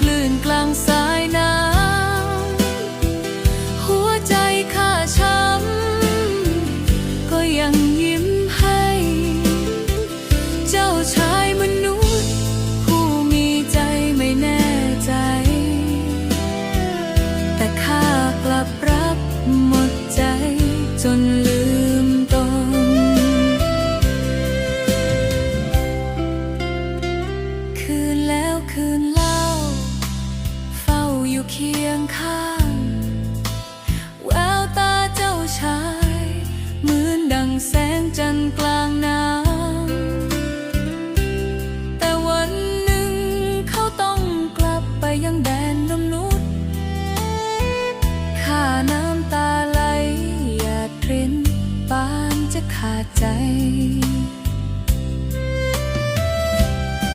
คลื่นกลางสายน้ำหัวใจข้าช้ำก็ยังยิ้มให้ เจ้าชายมนุษย์ ผู้มีใจไม่แน่ใจ แต่ข้ากลับรับหมดใจจนู่เคียงข้าง แววตาเจ้าชายเหมือนดังแสงจันทร์กลางน้ำแต่วันหนึ่งเขาต้องกลับไปยังแดนมนุษย์ข้าน้ำตาไหลหยาดรินปานจะขาดใจ